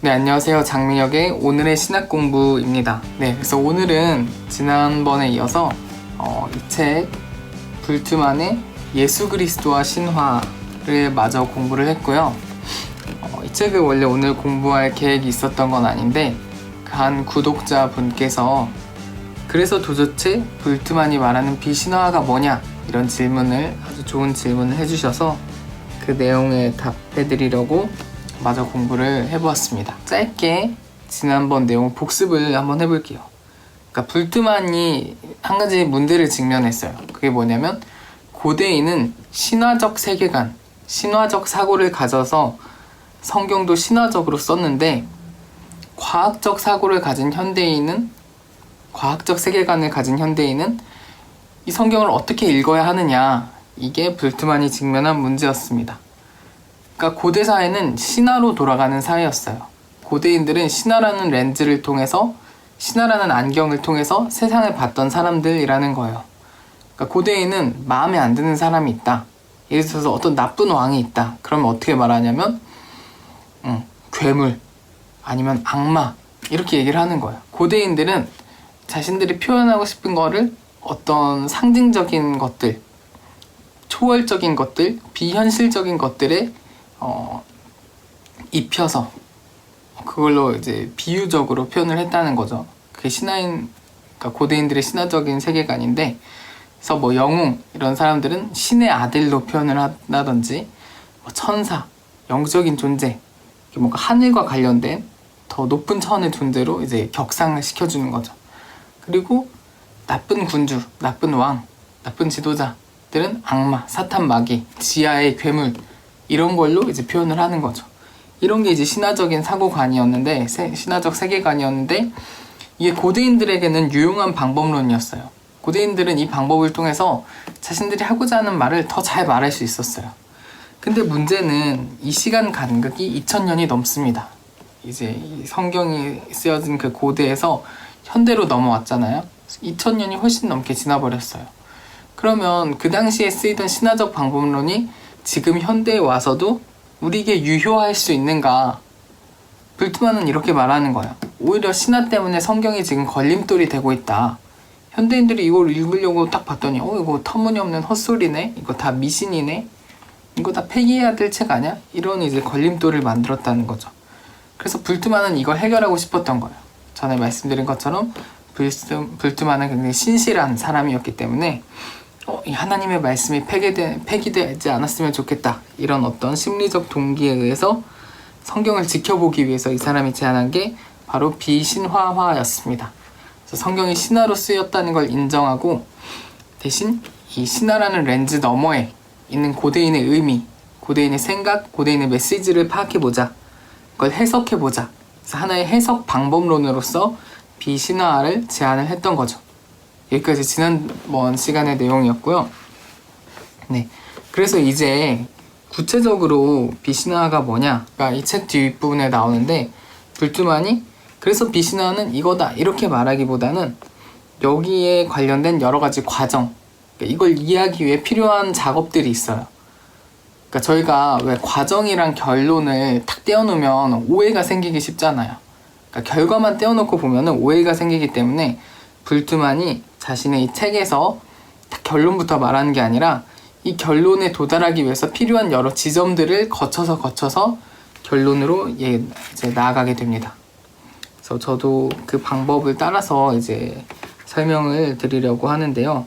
네, 안녕하세요. 장민혁의 오늘의 신학 공부입니다. 네, 그래서 오늘은 지난번에 이어서 어, 이책 불트만의 예수 그리스도와 신화를 마저 공부를 했고요. 어, 이 책을 원래 오늘 공부할 계획이 있었던 건 아닌데 그한 구독자 분께서 그래서 도대체 불트만이 말하는 비신화가 뭐냐 이런 질문을 아주 좋은 질문을 해주셔서 그 내용에 답해드리려고 마저 공부를 해보았습니다. 짧게 지난번 내용 복습을 한번 해볼게요. 그러니까 불트만이 한 가지 문제를 직면했어요. 그게 뭐냐면 고대인은 신화적 세계관, 신화적 사고를 가져서 성경도 신화적으로 썼는데 과학적 사고를 가진 현대인은 과학적 세계관을 가진 현대인은 이 성경을 어떻게 읽어야 하느냐 이게 불트만이 직면한 문제였습니다. 그러니까 고대 사회는 신화로 돌아가는 사회였어요. 고대인들은 신화라는 렌즈를 통해서 신화라는 안경을 통해서 세상을 봤던 사람들이라는 거예요. 그러니까 고대인은 마음에 안 드는 사람이 있다. 예를 들어서 어떤 나쁜 왕이 있다. 그러면 어떻게 말하냐면 음, 괴물 아니면 악마 이렇게 얘기를 하는 거예요. 고대인들은 자신들이 표현하고 싶은 거를 어떤 상징적인 것들, 초월적인 것들, 비현실적인 것들에 어, 입혀서 그걸로 이제 비유적으로 표현을 했다는 거죠. 그게 신화인, 그러니까 고대인들의 신화적인 세계관인데, 그래서 뭐 영웅 이런 사람들은 신의 아들로 표현을 한다든지, 뭐 천사, 영적인 존재, 뭔가 하늘과 관련된 더 높은 차원의 존재로 이제 격상을 시켜주는 거죠. 그리고 나쁜 군주, 나쁜 왕, 나쁜 지도자들은 악마, 사탄 마귀, 지하의 괴물 이런 걸로 이제 표현을 하는 거죠. 이런 게 이제 신화적인 사고관이었는데 세, 신화적 세계관이었는데 이게 고대인들에게는 유용한 방법론이었어요. 고대인들은 이 방법을 통해서 자신들이 하고자 하는 말을 더 잘 말할 수 있었어요. 근데 문제는 이 시간 간극이 2000년이 넘습니다. 이제 성경이 쓰여진 그 고대에서 현대로 넘어왔잖아요. 2000년이 훨씬 넘게 지나버렸어요. 그러면 그 당시에 쓰이던 신화적 방법론이 지금 현대에 와서도 우리에게 유효할 수 있는가? 불트만은 이렇게 말하는 거예요. 오히려 신화 때문에 성경이 지금 걸림돌이 되고 있다. 현대인들이 이걸 읽으려고 딱 봤더니 어 이거 터무니없는 헛소리네. 이거 다 미신이네. 이거 다 폐기해야 될 책 아니야? 이런 이제 걸림돌을 만들었다는 거죠. 그래서 불트만은 이걸 해결하고 싶었던 거예요. 전에 말씀드린 것처럼 불트, 불트만은 굉장히 신실한 사람이었기 때문에 어, 이 하나님의 말씀이 폐기되, 폐기되지 않았으면 좋겠다. 이런 어떤 심리적 동기에 의해서 성경을 지켜보기 위해서 이 사람이 제안한 게 바로 비신화화였습니다. 성경이 신화로 쓰였다는 걸 인정하고 대신 이 신화라는 렌즈 너머에 있는 고대인의 의미, 고대인의 생각, 고대인의 메시지를 파악해보자. 그걸 해석해보자. 하나의 해석 방법론으로서 비신화를 제안을 했던 거죠. 여기까지 지난번 시간의 내용이었고요. 네. 그래서 이제 구체적으로 비신화가 뭐냐? 그러니까 이책 뒷부분에 나오는데 불투만이 그래서 비신화는 이거다 이렇게 말하기보다는 여기에 관련된 여러 가지 과정 그러니까 이걸 이해하기 위해 필요한 작업들이 있어요. 그러니까 저희가 왜 과정이랑 결론을 탁 떼어놓으면 오해가 생기기 쉽잖아요. 그러니까 결과만 떼어놓고 보면은 오해가 생기기 때문에 불투만이 자신의 이 책에서 딱 결론부터 말하는 게 아니라 이 결론에 도달하기 위해서 필요한 여러 지점들을 거쳐서 거쳐서 결론으로 예, 이제 나아가게 됩니다. 그래서 저도 그 방법을 따라서 이제 설명을 드리려고 하는데요.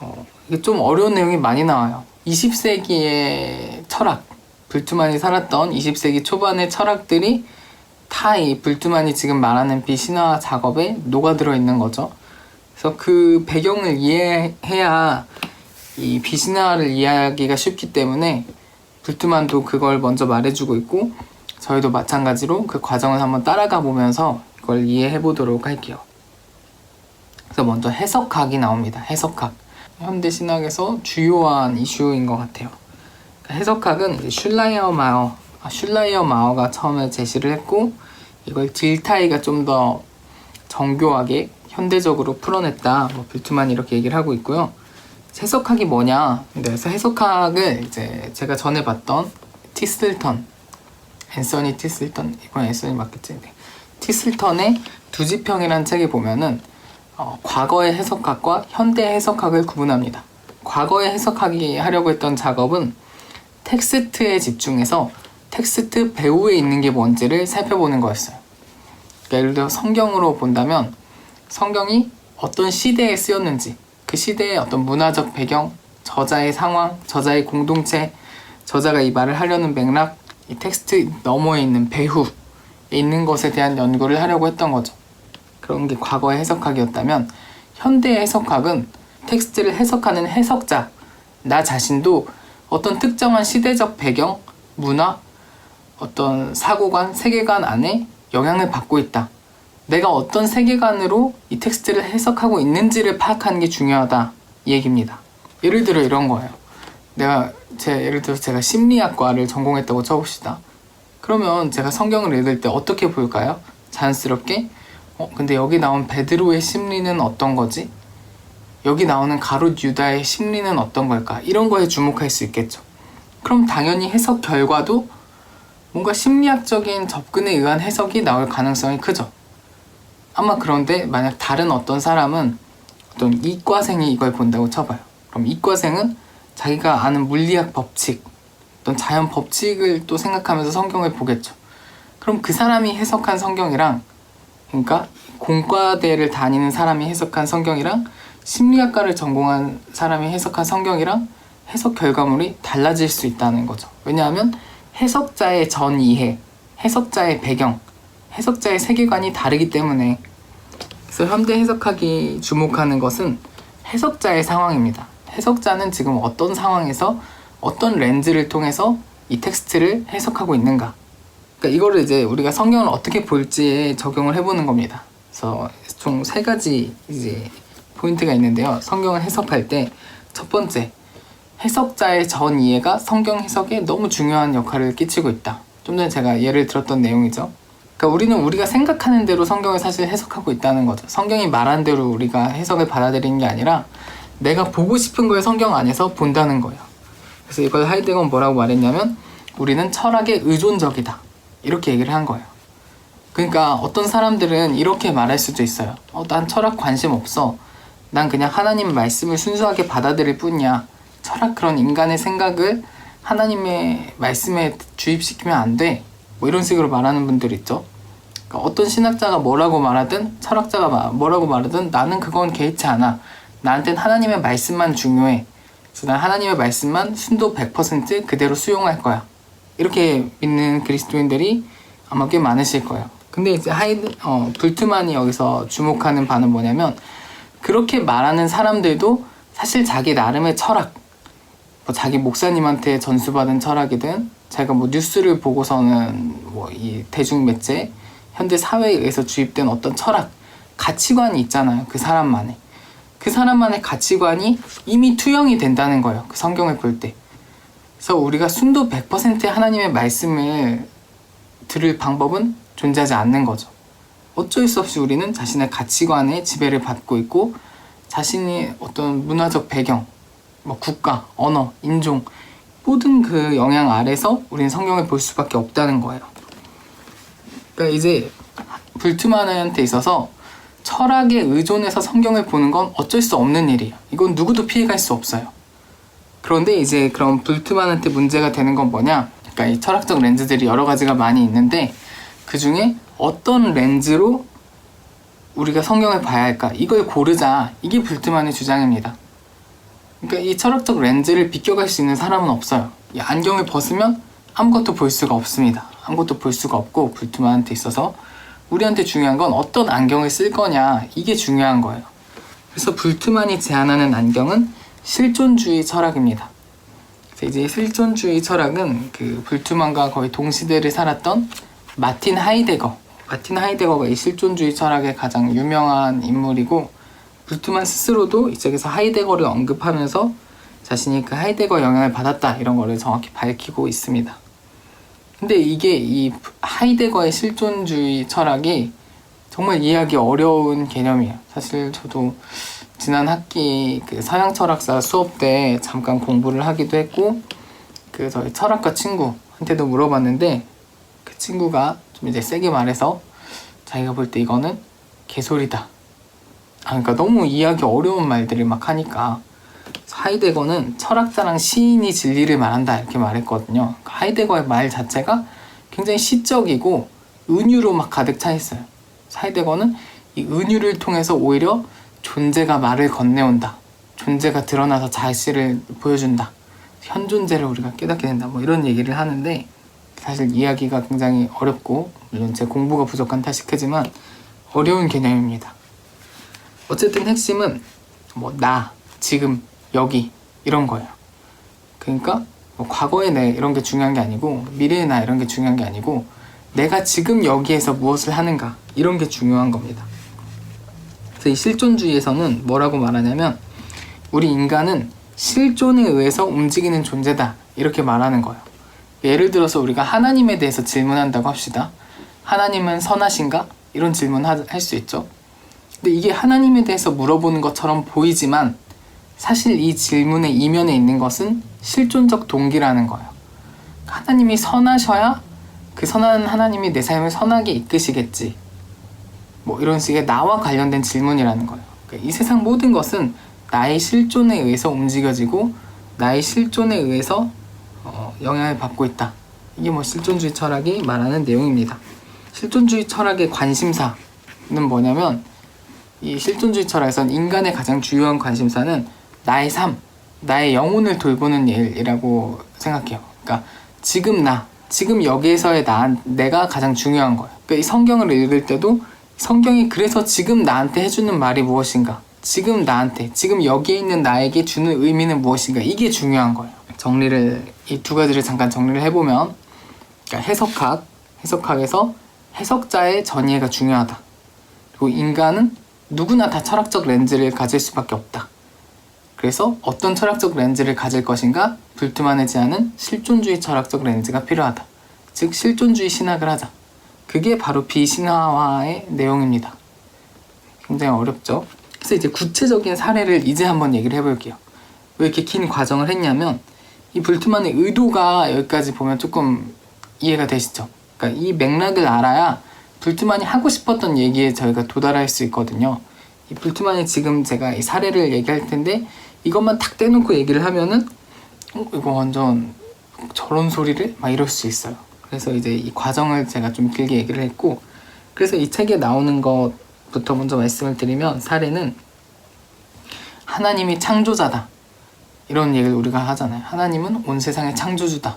어, 이게 좀 어려운 내용이 많이 나와요. 20세기의 철학, 불투만이 살았던 20세기 초반의 철학들이 다 이 불투만이 지금 말하는 비신화 작업에 녹아들어 있는 거죠. 그래서 그 배경을 이해해야 이 비신화를 이해하기가 쉽기 때문에 불투만도 그걸 먼저 말해주고 있고 저희도 마찬가지로 그 과정을 한번 따라가 보면서 이걸 이해해 보도록 할게요. 그래서 먼저 해석학이 나옵니다. 해석학. 현대 신학에서 주요한 이슈인 것 같아요. 그러니까 해석학은 슐라이어 마어, 아, 슐라이어 마어가 처음에 제시를 했고 이걸 딜타이가 좀 더 정교하게 현대적으로 풀어냈다. 뭐 빌트만 이렇게 얘기를 하고 있고요. 해석학이 뭐냐? 그래서 해석학을 이제 제가 전에 봤던 티슬턴 앤서니 티슬턴 이건 앤서니 맞겠지? 네. 티슬턴의 두지평이라는 책에 보면은 어, 과거의 해석학과 현대 해석학을 구분합니다. 과거의 해석학이 하려고 했던 작업은 텍스트에 집중해서 텍스트 배후에 있는 게 뭔지를 살펴보는 거였어요. 그러니까 예를 들어 성경으로 본다면 성경이 어떤 시대에 쓰였는지 그 시대의 어떤 문화적 배경, 저자의 상황, 저자의 공동체, 저자가 이 말을 하려는 맥락, 이 텍스트 너머에 있는 배후에 있는 것에 대한 연구를 하려고 했던 거죠. 그런 게 과거의 해석학이었다면 현대 해석학은 텍스트를 해석하는 해석자, 나 자신도 어떤 특정한 시대적 배경, 문화, 어떤 사고관, 세계관 안에 영향을 받고 있다. 내가 어떤 세계관으로 이 텍스트를 해석하고 있는지를 파악하는 게 중요하다. 이 얘기입니다. 예를 들어 이런 거예요. 내가 제 예를 들어 제가 심리학과를 전공했다고 쳐봅시다. 그러면 제가 성경을 읽을 때 어떻게 볼까요? 자연스럽게 어 근데 여기 나온 베드로의 심리는 어떤 거지? 여기 나오는 가롯 유다의 심리는 어떤 걸까? 이런 거에 주목할 수 있겠죠. 그럼 당연히 해석 결과도 뭔가 심리학적인 접근에 의한 해석이 나올 가능성이 크죠. 아마 그런데 만약 다른 어떤 사람은 어떤 이과생이 이걸 본다고 쳐봐요. 그럼 이과생은 자기가 아는 물리학 법칙, 어떤 자연 법칙을 또 생각하면서 성경을 보겠죠. 그럼 그 사람이 해석한 성경이랑, 그러니까 공과대를 다니는 사람이 해석한 성경이랑 심리학과를 전공한 사람이 해석한 성경이랑 해석 결과물이 달라질 수 있다는 거죠. 왜냐하면 해석자의 전 이해, 해석자의 배경, 해석자의 세계관이 다르기 때문에 그래서 현대 해석학이 주목하는 것은 해석자의 상황입니다. 해석자는 지금 어떤 상황에서 어떤 렌즈를 통해서 이 텍스트를 해석하고 있는가. 그러니까 이거를 이제 우리가 성경을 어떻게 볼지에 적용을 해보는 겁니다. 그래서 총 세 가지 이제 포인트가 있는데요. 성경을 해석할 때 첫 번째, 해석자의 전 이해가 성경 해석에 너무 중요한 역할을 끼치고 있다. 좀 전에 제가 예를 들었던 내용이죠. 그러니까 우리는 우리가 생각하는 대로 성경을 사실 해석하고 있다는 거죠. 성경이 말한 대로 우리가 해석을 받아들이는 게 아니라 내가 보고 싶은 걸 성경 안에서 본다는 거예요. 그래서 이걸 하이데거는 뭐라고 말했냐면 우리는 철학에 의존적이다. 이렇게 얘기를 한 거예요. 그러니까 어떤 사람들은 이렇게 말할 수도 있어요. 어, 난 철학 관심 없어. 난 그냥 하나님 말씀을 순수하게 받아들일 뿐이야. 철학 그런 인간의 생각을 하나님의 말씀에 주입시키면 안 돼. 뭐 이런 식으로 말하는 분들 있죠. 그러니까 어떤 신학자가 뭐라고 말하든 철학자가 뭐라고 말하든 나는 그건 개의치 않아. 나한텐 하나님의 말씀만 중요해. 그래서 난 하나님의 말씀만 순도 100% 그대로 수용할 거야. 이렇게 믿는 그리스도인들이 아마 꽤 많으실 거예요. 근데 이제 하이드, 어, 불트만이 여기서 주목하는 바는 뭐냐면 그렇게 말하는 사람들도 사실 자기 나름의 철학, 뭐 자기 목사님한테 전수받은 철학이든 자기가 뭐 뉴스를 보고서는 뭐 이 대중 매체, 현대 사회에 의해서 주입된 어떤 철학, 가치관이 있잖아요. 그 사람만의. 그 사람만의 가치관이 이미 투영이 된다는 거예요. 그 성경을 볼 때. 그래서 우리가 순도 100%의 하나님의 말씀을 들을 방법은 존재하지 않는 거죠. 어쩔 수 없이 우리는 자신의 가치관에 지배를 받고 있고 자신이 어떤 문화적 배경, 뭐 국가, 언어, 인종 모든 그 영향 아래서 우리는 성경을 볼 수밖에 없다는 거예요. 그러니까 이제 불투만한테 있어서 철학에 의존해서 성경을 보는 건 어쩔 수 없는 일이에요. 이건 누구도 피해갈 수 없어요. 그런데 이제 그럼 불트만한테 문제가 되는 건 뭐냐? 그러니까 이 철학적 렌즈들이 여러 가지가 많이 있는데 그 중에 어떤 렌즈로 우리가 성경을 봐야 할까? 이걸 고르자. 이게 불트만의 주장입니다. 그러니까 이 철학적 렌즈를 비껴갈 수 있는 사람은 없어요. 이 안경을 벗으면 아무것도 볼 수가 없습니다. 아무것도 볼 수가 없고 불트만한테 있어서 우리한테 중요한 건 어떤 안경을 쓸 거냐 이게 중요한 거예요. 그래서 불트만이 제안하는 안경은 실존주의 철학입니다. 이제 실존주의 철학은 그 불트만과 거의 동시대를 살았던 마틴 하이데거. 마틴 하이데거가 이 실존주의 철학의 가장 유명한 인물이고 불트만 스스로도 이쪽에서 하이데거를 언급하면서 자신이 그 하이데거 영향을 받았다 이런 거를 정확히 밝히고 있습니다. 근데 이게 이 하이데거의 실존주의 철학이 정말 이해하기 어려운 개념이에요. 사실 저도 지난 학기 그 서양 철학사 수업 때 잠깐 공부를 하기도 했고 그 저희 철학과 친구한테도 물어봤는데 친구가 좀 이제 세게 말해서 자기가 볼 때 이거는 개소리다. 아, 그러니까 너무 이해하기 어려운 말들을 막 하니까 하이데거는 철학자랑 시인이 진리를 말한다 이렇게 말했거든요. 그러니까 하이데거의 말 자체가 굉장히 시적이고 은유로 막 가득 차 있어요. 하이데거는 이 은유를 통해서 오히려 존재가 말을 건네온다. 존재가 드러나서 자신을 보여준다. 현존재를 우리가 깨닫게 된다. 뭐 이런 얘기를 하는데 사실 이야기가 굉장히 어렵고 물론 제 공부가 부족한 탓이 크지만 어려운 개념입니다. 어쨌든 핵심은 뭐 나, 지금, 여기 이런 거예요. 그러니까 뭐 과거의 내 이런 게 중요한 게 아니고 미래의 나 이런 게 중요한 게 아니고 내가 지금 여기에서 무엇을 하는가 이런 게 중요한 겁니다. 그래서 이 실존주의에서는 뭐라고 말하냐면 우리 인간은 실존에 의해서 움직이는 존재다 이렇게 말하는 거예요. 예를 들어서 우리가 하나님에 대해서 질문한다고 합시다. 하나님은 선하신가? 이런 질문 할 수 있죠. 근데 이게 하나님에 대해서 물어보는 것처럼 보이지만 사실 이 질문의 이면에 있는 것은 실존적 동기라는 거예요. 하나님이 선하셔야 그 선한 하나님이 내 삶을 선하게 이끄시겠지. 뭐 이런 식의 나와 관련된 질문이라는 거예요. 그러니까 이 세상 모든 것은 나의 실존에 의해서 움직여지고 나의 실존에 의해서 어, 영향을 받고 있다. 이게 뭐 실존주의 철학이 말하는 내용입니다. 실존주의 철학의 관심사는 뭐냐면 이 실존주의 철학에선 인간의 가장 주요한 관심사는 나의 삶, 나의 영혼을 돌보는 일이라고 생각해요. 그러니까 지금 나, 지금 여기에서의 나, 내가 가장 중요한 거예요. 그러니까 이 성경을 읽을 때도 성경이 그래서 지금 나한테 해주는 말이 무엇인가? 지금 나한테, 지금 여기에 있는 나에게 주는 의미는 무엇인가? 이게 중요한 거예요. 정리를, 이 두 가지를 잠깐 정리를 해보면, 그러니까 해석학, 해석학에서 해석자의 전이해가 중요하다. 그리고 인간은 누구나 다 철학적 렌즈를 가질 수밖에 없다. 그래서 어떤 철학적 렌즈를 가질 것인가 불투만하지 않은 실존주의 철학적 렌즈가 필요하다. 즉 실존주의 신학을 하자. 그게 바로 비신화화의 내용입니다. 굉장히 어렵죠. 그래서 이제 구체적인 사례를 이제 한번 얘기를 해볼게요. 왜 이렇게 긴 과정을 했냐면 이 불투만의 의도가 여기까지 보면 조금 이해가 되시죠? 그러니까 이 맥락을 알아야 불투만이 하고 싶었던 얘기에 저희가 도달할 수 있거든요. 이 불투만이 지금 제가 이 사례를 얘기할 텐데 이것만 탁 떼놓고 얘기를 하면은 어, 이거 완전 저런 소리를 막 이럴 수 있어요. 그래서 이제 이 과정을 제가 좀 길게 얘기를 했고 그래서 이 책에 나오는 것부터 먼저 말씀을 드리면 사례는 하나님이 창조자다 이런 얘기를 우리가 하잖아요. 하나님은 온 세상의 창조주다.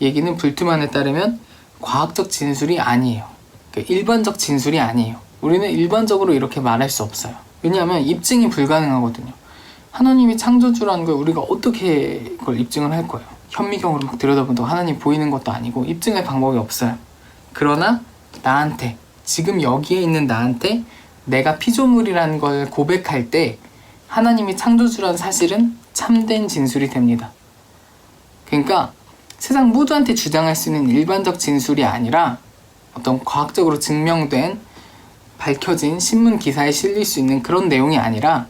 얘기는 불투만에 따르면 과학적 진술이 아니에요. 그러니까 일반적 진술이 아니에요. 우리는 일반적으로 이렇게 말할 수 없어요. 왜냐하면 입증이 불가능하거든요. 하나님이 창조주라는 걸 우리가 어떻게 그걸 입증을 할 거예요? 현미경으로 막 들여다본다고 하나님 보이는 것도 아니고 입증할 방법이 없어요. 그러나 나한테 지금 여기에 있는 나한테 내가 피조물이라는 걸 고백할 때 하나님이 창조주라는 사실은 참된 진술이 됩니다. 그러니까 세상 모두한테 주장할 수 있는 일반적 진술이 아니라 어떤 과학적으로 증명된 밝혀진 신문 기사에 실릴 수 있는 그런 내용이 아니라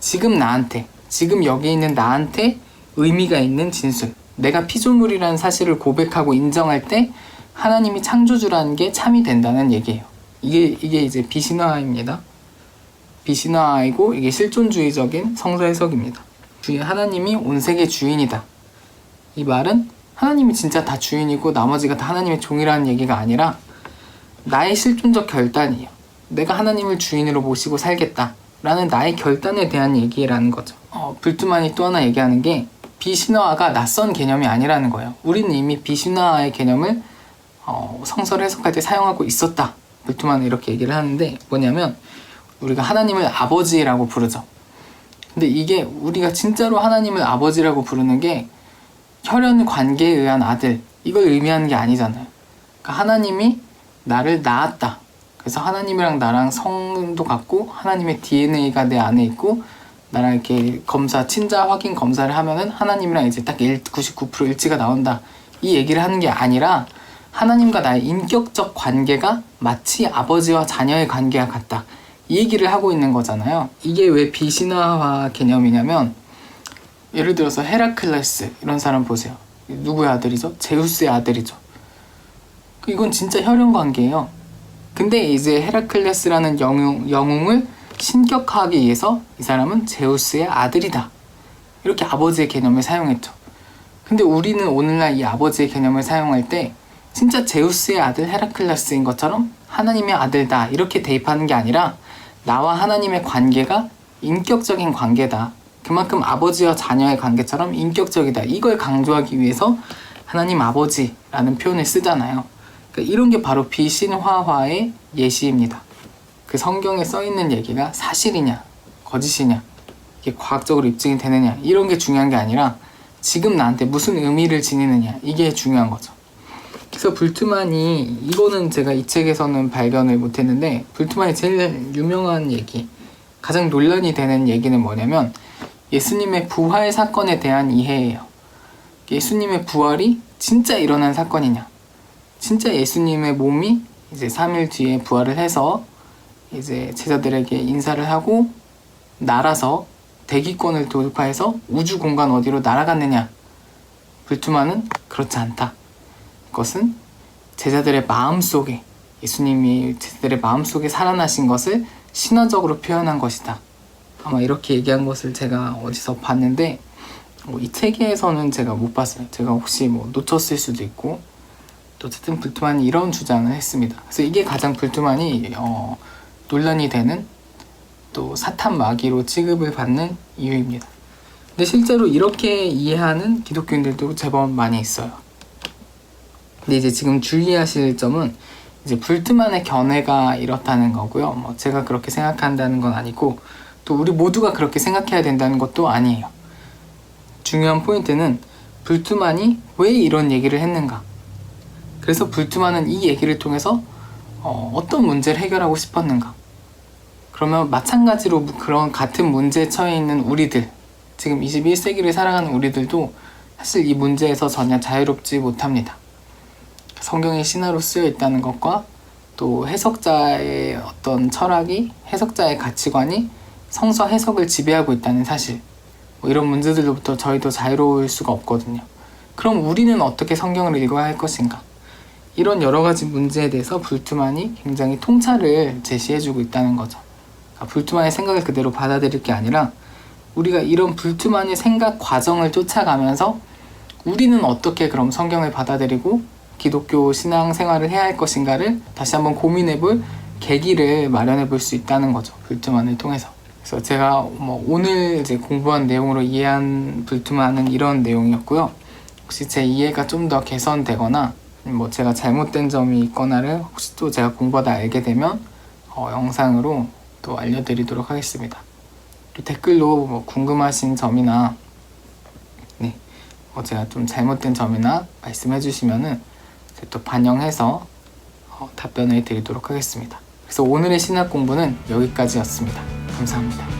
지금 나한테 지금 여기 있는 나한테 의미가 있는 진술 내가 피조물이라는 사실을 고백하고 인정할 때 하나님이 창조주라는 게 참이 된다는 얘기예요. 이게 이게 이제 비신화입니다. 비신화이고 이게 실존주의적인 성서 해석입니다. 주인 하나님이 온 세계 주인이다. 이 말은 하나님이 진짜 다 주인이고 나머지가 다 하나님의 종이라는 얘기가 아니라 나의 실존적 결단이에요. 내가 하나님을 주인으로 모시고 살겠다. 라는 나의 결단에 대한 얘기라는 거죠. 어, 불투만이 또 하나 얘기하는 게 비신화가 낯선 개념이 아니라는 거예요. 우리는 이미 비신화의 개념을 어, 성서를 해석할 때 사용하고 있었다. 불투만은 이렇게 얘기를 하는데 뭐냐면 우리가 하나님을 아버지라고 부르죠. 근데 이게 우리가 진짜로 하나님을 아버지라고 부르는 게 혈연 관계에 의한 아들 이걸 의미하는 게 아니잖아요. 그러니까 하나님이 나를 낳았다. 그래서 하나님이랑 나랑 성도 같고 하나님의 DNA가 내 안에 있고 나랑 이렇게 검사 친자 확인 검사를 하면은 하나님이랑 이제 딱 99% 일치가 나온다. 이 얘기를 하는 게 아니라 하나님과 나의 인격적 관계가 마치 아버지와 자녀의 관계와 같다. 이 얘기를 하고 있는 거잖아요. 이게 왜 비신화화 개념이냐면 예를 들어서 헤라클레스 이런 사람 보세요. 누구의 아들이죠? 제우스의 아들이죠. 이건 진짜 혈연 관계예요. 근데 이제 헤라클레스라는 영웅, 영웅을 신격화하기 위해서 이 사람은 제우스의 아들이다. 이렇게 아버지의 개념을 사용했죠. 근데 우리는 오늘날 이 아버지의 개념을 사용할 때 진짜 제우스의 아들 헤라클레스인 것처럼 하나님의 아들다 이렇게 대입하는 게 아니라 나와 하나님의 관계가 인격적인 관계다. 그만큼 아버지와 자녀의 관계처럼 인격적이다. 이걸 강조하기 위해서 하나님 아버지라는 표현을 쓰잖아요. 그러니까 이런 게 바로 비신화화의 예시입니다. 그 성경에 써 있는 얘기가 사실이냐, 거짓이냐, 이게 과학적으로 입증이 되느냐, 이런 게 중요한 게 아니라 지금 나한테 무슨 의미를 지니느냐, 이게 중요한 거죠. 그래서 불트만이, 이거는 제가 이 책에서는 발견을 못 했는데, 불트만이 제일 유명한 얘기, 가장 논란이 되는 얘기는 뭐냐면, 예수님의 부활 사건에 대한 이해예요. 예수님의 부활이 진짜 일어난 사건이냐, 진짜 예수님의 몸이 이제 3일 뒤에 부활을 해서 이제 제자들에게 인사를 하고 날아서 대기권을 돌파해서 우주 공간 어디로 날아갔느냐? 불투만은 그렇지 않다. 그것은 제자들의 마음 속에 예수님이 제자들의 마음 속에 살아나신 것을 신화적으로 표현한 것이다. 아마 이렇게 얘기한 것을 제가 어디서 봤는데 어, 이 책에서는 제가 못 봤어요. 제가 혹시 뭐 놓쳤을 수도 있고 또 어쨌든 불투만이 이런 주장을 했습니다. 그래서 이게 가장 불투만이 어, 논란이 되는 또 사탄 마귀로 취급을 받는 이유입니다. 근데 실제로 이렇게 이해하는 기독교인들도 제법 많이 있어요. 근데 이제 지금 주의하실 점은 이제 불트만의 견해가 이렇다는 거고요. 뭐 제가 그렇게 생각한다는 건 아니고 또 우리 모두가 그렇게 생각해야 된다는 것도 아니에요. 중요한 포인트는 불트만이 왜 이런 얘기를 했는가? 그래서 불투만은 이 얘기를 통해서 어, 어떤 문제를 해결하고 싶었는가? 그러면 마찬가지로 그런 같은 문제에 처해 있는 우리들, 지금 21세기를 살아가는 우리들도 사실 이 문제에서 전혀 자유롭지 못합니다. 성경이 신화로 쓰여 있다는 것과 또 해석자의 어떤 철학이, 해석자의 가치관이 성서 해석을 지배하고 있다는 사실, 뭐 이런 문제들로부터 저희도 자유로울 수가 없거든요. 그럼 우리는 어떻게 성경을 읽어야 할 것인가? 이런 여러 가지 문제에 대해서 불투만이 굉장히 통찰을 제시해주고 있다는 거죠. 그러니까 불투만의 생각을 그대로 받아들일 게 아니라 우리가 이런 불투만의 생각 과정을 쫓아가면서 우리는 어떻게 그럼 성경을 받아들이고 기독교 신앙 생활을 해야 할 것인가를 다시 한번 고민해 볼 계기를 마련해 볼 수 있다는 거죠. 불투만을 통해서. 그래서 제가 뭐 오늘 이제 공부한 내용으로 이해한 불투만은 이런 내용이었고요. 혹시 제 이해가 좀 더 개선되거나 뭐 제가 잘못된 점이 있거나를 혹시 또 제가 공부하다 알게 되면 어, 영상으로 또 알려드리도록 하겠습니다. 또 댓글로 뭐 궁금하신 점이나 네, 뭐 제가 좀 잘못된 점이나 말씀해 주시면은 또 반영해서 어, 답변을 드리도록 하겠습니다. 그래서 오늘의 신학 공부는 여기까지였습니다. 감사합니다.